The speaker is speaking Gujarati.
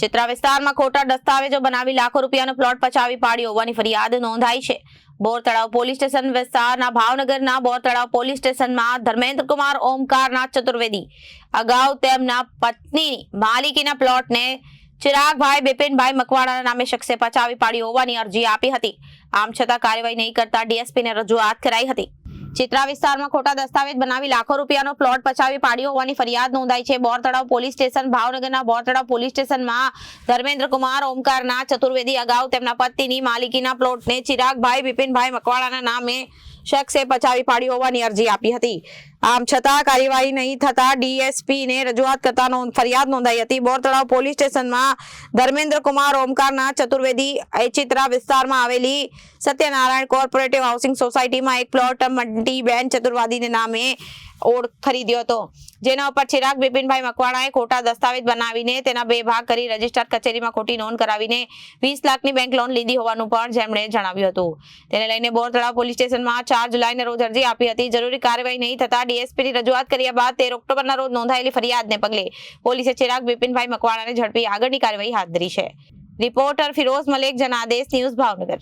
ચિત્રા વિસ્તારમાં ખોટા દસ્તાવેજો બનાવી લાખો રૂપિયાનો પ્લોટ પચાવી પાડ્યો. હોવાની ફરિયાદ નોંધાઈ છે. બોર તળાવ પોલીસ સ્ટેશન વિસ્તારના ભાવનગરના બોર તળાવ પોલીસ સ્ટેશનમાં ધર્મેન્દ્રકુમાર ઓમકારનાથ ચતુર્વેદી. અગાઉ તેમના પત્નીની માલિકીના પ્લોટને ચિરાગભાઈ, બિપિનભાઈ મકવાણાના નામે શખ્સે પચાવી પાડી હોવાની અરજી આપી હતી. આમ છતાં કાર્યવાહી નહીં કરતા ડીએસપીને રજૂઆત કરાઈ હતી. ચિત્રા વિસ્તારમાં ખોટા દસ્તાવેજ બનાવી લાખો રૂપિયાનો પ્લોટ પચાવી પાડ્યો હોવાની ફરિયાદ નોંધાઈ છે. બોર પોલીસ સ્ટેશન, ભાવનગરના બોર તળાવ પોલીસ સ્ટેશનમાં ધર્મેન્દ્ર કુમાર ઓમકારના ચતુર્વેદી અગાઉ તેમના પત્નીની માલિકીના પ્લોટને ચિરાગભાઈ બિપિનભાઈ મકવાડાના નામે શખ્સે પચાવી પાડી હોવાની અરજી આપી હતી. આમ છતાં કાર્યવાહી નહીં થતા ડીએસપી ને રજૂઆત કરતા ફરિયાદ નોંધાઈ હતી. બોર તળાવ પોલીસ સ્ટેશનમાં ધર્મેન્દ્ર કુમાર ઓમકારના ચતુર્વેદી એચિત્રા વિસ્તારમાં આવેલી સત્યનારાયણ કોર્પોરેટિવ હાઉસિંગ સોસાયટીમાં એક પ્લોટ મંટીબેન ચતુર્વાદીને નામે ઓળ ખરીદ્યો હતો. જેના ઉપર ચિરાગ બિપિનભાઈ મકવાણાએ ખોટા દસ્તાવેજ બનાવીને તેના બે ભાગ કરી રજીસ્ટ્રાર કચેરીમાં ખોટી નોંધ કરાવીને વીસ લાખની બેંક લોન લીધી હોવાનું પણ જેમણે જણાવ્યું હતું. તેને લઈને બોરતળાવ પોલીસ સ્ટેશનમાં ચાર જુલાઈના રોજ અરજી આપી હતી. જરૂરી કાર્યવાહી નહીં થતા ડીએસપીની રજૂઆત કર્યા બાદ તેર ઓક્ટોબરના રોજ નોંધાયેલી ફરિયાદને પગલે પોલીસે ચિરાગ બિપિનભાઈ મકવાણાને ઝડપી આગળની કાર્યવાહી હાથ ધરી છે. Reporter Firoz Malek, Janadesh, news Bhavnagar.